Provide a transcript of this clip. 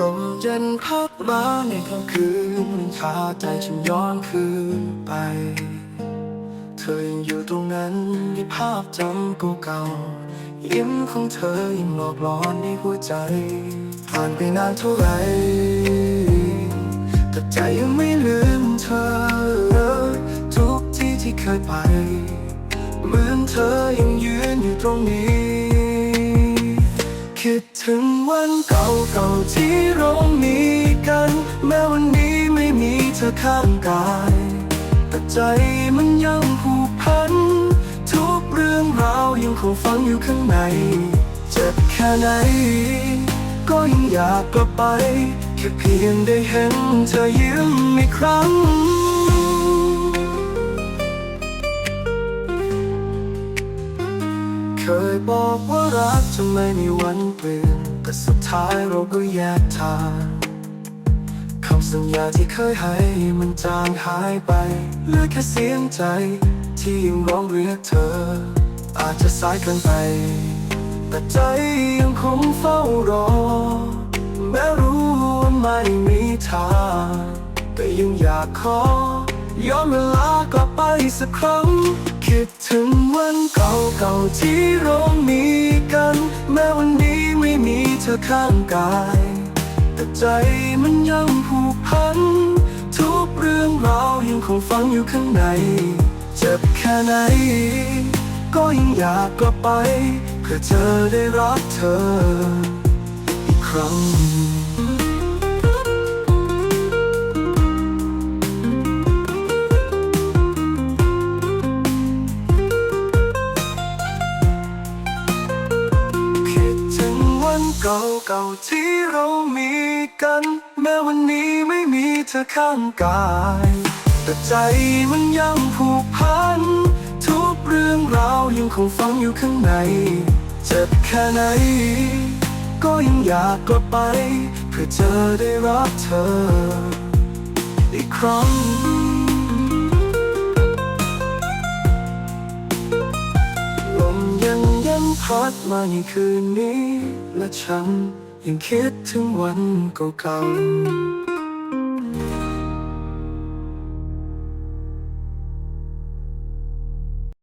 ลมเย็นพัดมาในค่ำคืนพาใจฉันย้อนคืนไป เธอยังอยู่ตรงนั้นในภาพจำเก่าๆยิ้มของเธอยังหลอกหลอนในหัวใจ ผ่านไปนานเท่าไหร่แต่ใจยังไม่ลืมเธอ ทุกที่ที่เคยไป เหมือนเธอยังยืนอยู่ตรงนี้ คิดถึงวันเก่าๆที่เรามีกัน แม้วันนี้ไม่มีเธอข้างกาย แต่ใจมันยังผูกพัน ทุกเรื่องราวยังคงฝังอยู่ข้างใน เจ็บแค่ไหน ก็ยังอยากกลับไป แค่เพียงได้เห็นเธอยิ้มอีกครั้ง เคยบอกว่ารักจะไม่มีวันเปลี่ยน แต่สุดท้ายเราก็แยกทางคำสัญญาที่เคยให้มันจางหายไปเหลือแค่เสียงใจที่ยังร้องเรียกเธอ อาจจะสายเกินไป แต่ใจยังคงเฝ้ารอ แม้รู้ว่าไม่มีทางแต่ยังอยากขอ ย้อนเวลากลับไปสักครั้ง คิดถึงวันเก่าๆที่เรามีกัน แม้วันนี้ไม่มีเธอข้างกาย แต่ใจมันยังผูกพัน ทุกเรื่องราวยังคงฝังอยู่ข้างใน เจ็บแค่ไหน ก็ยังอยากกลับไป เพื่อเธอได้รักเธออีกครั้ง เก่าๆที่เรามีกัน แม้วันนี้ไม่มีเธอข้างกาย แต่ใจมันยังผูกพัน ทุกเรื่องราวยังคงฝังอยู่ข้างใน เจ็บแค่ไหน ก็ยังอยากกลับไป เพื่อเธอได้รักเธอ อีกครั้ง พัดมาในคืนนี้ และฉันยังคิดถึงวันเก่าๆ